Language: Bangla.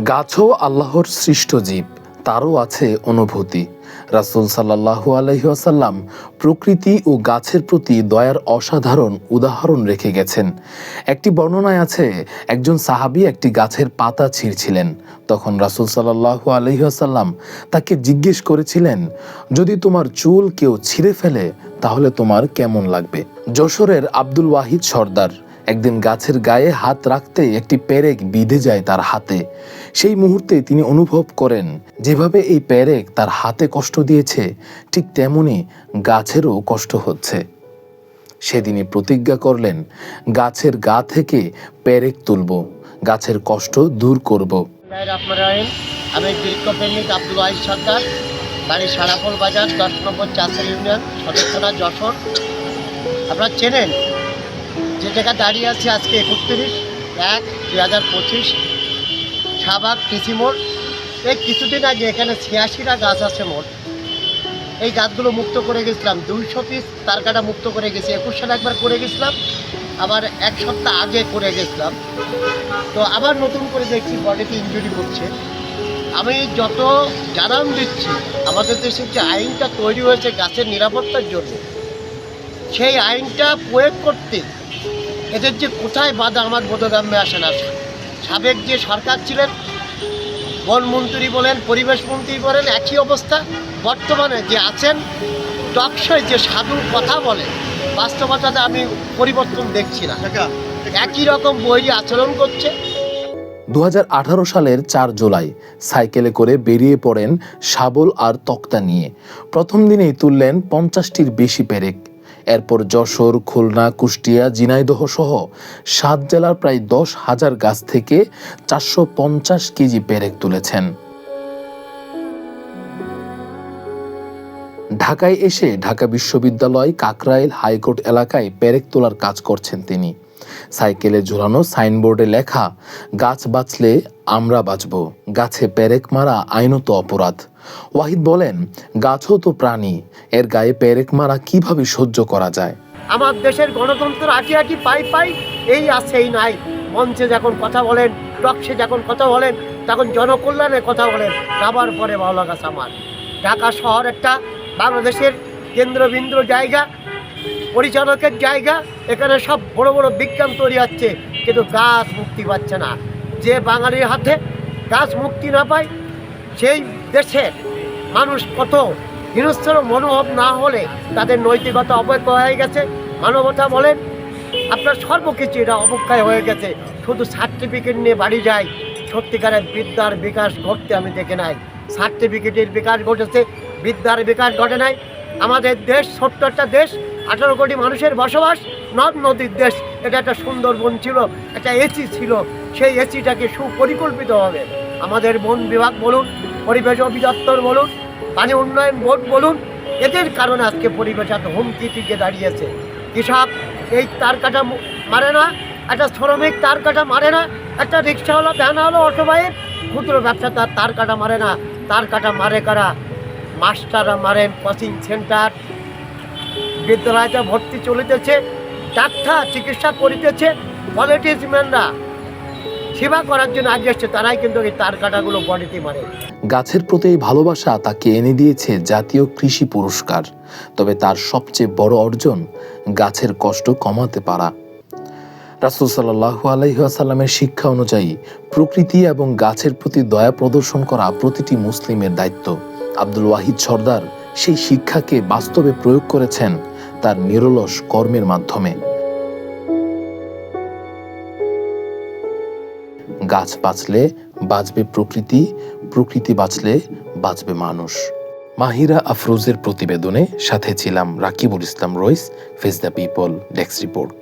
গাছও আল্লাহর সৃষ্ট জীব, তারও আছে অনুভূতি। রাসুল সাল্লাহু আলহিহাসাল্লাম প্রকৃতি ও গাছের প্রতি দয়ার অসাধারণ উদাহরণ রেখে গেছেন। একটি বর্ণনায় আছে, একজন সাহাবি একটি গাছের পাতা ছিঁড়ছিলেন। তখন রাসুল সাল্লাহু আলহিহাসাল্লাম তাকে জিজ্ঞেস করেছিলেন, যদি তোমার চুল কেউ ছিঁড়ে ফেলে, তাহলে তোমার কেমন লাগবে? যশোরের আব্দুল ওয়াহিদ সর্দার একদিন গাছের গায়ে হাত রাখতে একটি পেরেক বিঁধে যায় তার হাতে। সেই মুহূর্তে তিনি অনুভব করেন, যেভাবে এই প্যারেক তার হাতে কষ্ট দিয়েছে, ঠিক তেমনি গাছেরও কষ্ট হচ্ছে। সেদিনই প্রতিজ্ঞা করলেন, গাছের গা থেকে প্যারেক তুলব, গাছের কষ্ট দূর করব। আমি বৃক্ষপ্রেমিক আব্দুল ওয়াহিদ সরকার, বাড়ি সারাপোল বাজার, দশ নম্বর চাষের ইউনিয়ন থানা যশোর। আপনারা চেনেন, যে জায়গায় দাঁড়িয়ে আছি আজকে একত্রিশ এক দুই হাজার পঁচিশ। শাহবাগ কৃষি মোড়। এই কিছুদিন আগে এখানে ছিয়াশিটা গাছ আছে মোট এই গাছগুলো মুক্ত করে গেছিলাম, দুইশো পিস তার কাটা মুক্ত করে গেছি একুশ সালে একবার করে গেছিলাম, আবার এক সপ্তাহ আগে করে গেছিলাম। তো আবার নতুন করে দেখছি বডিতে ইঞ্জুরি হচ্ছে। আমি যত জানান দিচ্ছি, আমাদের দেশের যে আইনটা তৈরি হয়েছে গাছের নিরাপত্তার জন্য, সেই আইনটা প্রয়োগ করতে এদের যে কোথায় বাধা আমার বোধগম্যে আসে না। সাবেক যে সরকার ছিলেন বনমন্ত্রী বলেন পরিবেশ মন্ত্রী বলেন একই অবস্থা। বর্তমানে যে আছেন টকশয় যে সাধু কথা বলে বাস্তবতাতে আমি পরিবর্তন দেখছি না। একই রকম বই আচরণ করছে। দু হাজার আঠারো সালের চার জুলাই সাইকেলে করে বেরিয়ে পড়েন শাবল আর তক্তা নিয়ে। প্রথম দিনেই তুললেন পঞ্চাশটির বেশি পেরেক। এরপর যশোর, খুলনা, কুষ্টিয়া, ঝিনাইদহ সহ সাত জেলার প্রায় দশ হাজার গাছ থেকে চারশো পঞ্চাশ কেজি পেরেক তুলেছেন। ঢাকায় এসে ঢাকা বিশ্ববিদ্যালয়, কাকরাইল হাইকোর্ট এলাকায় পেরেক তোলার কাজ করছেন তিনি। সাইকেলে ঝুলানো সাইনবোর্ডে লেখা, গাছ বাঁচলে আমরা বাঁচব, গাছে পেরেক মারা আইনত অপরাধ। ওয়াহিদ বলেন, গাছও তো প্রাণী, এর গায়ে পেরেক মারা কীভাবে সহ্য করা যায়? আমার দেশের গণতন্ত্র আটি আটি পাই পাই এই আছে এই নাই। মঞ্চে যখন কথা বলেন টকসে যখন কথা বলেন, তখন জনকল্যাণের কথা বলেন আবার পরে ভালো গাছ আমার। ঢাকা শহর একটা বাংলাদেশের কেন্দ্রবিন্দু জায়গা পরিচালকের জায়গা। এখানে সব বড় বড় বিজ্ঞান তৈরি হচ্ছে, কিন্তু গাছ মুক্তি পাচ্ছে না। যে বাঙালির হাতে গাছ মুক্তি না পায়, সেই দেশের মানুষ কত হিংস্র মনোভাব না হলে তাদের নৈতিকতা অবজ্ঞা হয়ে গেছে। মানবতা বলেন, আপনার সর্বকিছু এটা অবক্ষয় হয়ে গেছে। শুধু সার্টিফিকেট নিয়ে বাড়ি যায়, সত্যিকারের বিদ্যার বিকাশ ঘটতে আমি দেখে নাই। সার্টিফিকেটের বিকাশ ঘটেছে, বিদ্যার বিকাশ ঘটে নাই। আমাদের দেশ ছোট্ট একটা দেশ আঠারো কোটি মানুষের বসবাস, নদ নদীর দেশ। এটা একটা সুন্দরবন ছিল, একটা এসি ছিল। সেই এসিটাকে সুপরিকল্পিতভাবে আমাদের বন বিভাগ বলুন, পরিবেশ অধিদপ্তর বলুন, পানি উন্নয়ন বোর্ড বলুন, এদের কারণে আজকে পরিবেশ এত হুমকি টিকে দাঁড়িয়েছে। কৃষক, এই তার কাটা মারে না, একটা শ্রমিক তার কাটা মারে না, একটা রিক্সাওয়ালা, ভ্যানওয়ালা, অটোবাইক, ক্ষুদ্র ব্যবসা তার তার কাটা মারে না, তার কাটা মারে কারা? মাস্টাররা মারেন কোচিং সেন্টার বিদ্যালয়তে ভর্তি চলিতেছে, ডাক্তার চিকিৎসা করিতেছে, পলিটিশিয়ানরা। সেবা করার জন্য আগে এসছে তারাই কিন্তু এই তার কাটাগুলো বডিতে মারে। গাছের প্রতি এই ভালোবাসা তাকে এনে দিয়েছে জাতীয় কৃষি পুরস্কার। তবে তার সবচেয়ে বড় অর্জন গাছের কষ্ট কমাতে পারা। রাসুল সাল্লাহু আলহিহাসাল্লামের শিক্ষা অনুযায়ী প্রকৃতি এবং গাছের প্রতি দয়া প্রদর্শন করা প্রতিটি মুসলিমের দায়িত্ব। আব্দুল ওয়াহিদ সর্দার সেই শিক্ষাকে বাস্তবে প্রয়োগ করেছেন তার নিরলস কর্মের মাধ্যমে। গাছ বাঁচলে বাঁচবে প্রকৃতি প্রকৃতি বাঁচলে বাঁচবে মানুষ। মাহিরা আফরোজের প্রতিবেদনে সাথে ছিলাম Rakibul Islam Rais face the people desk report.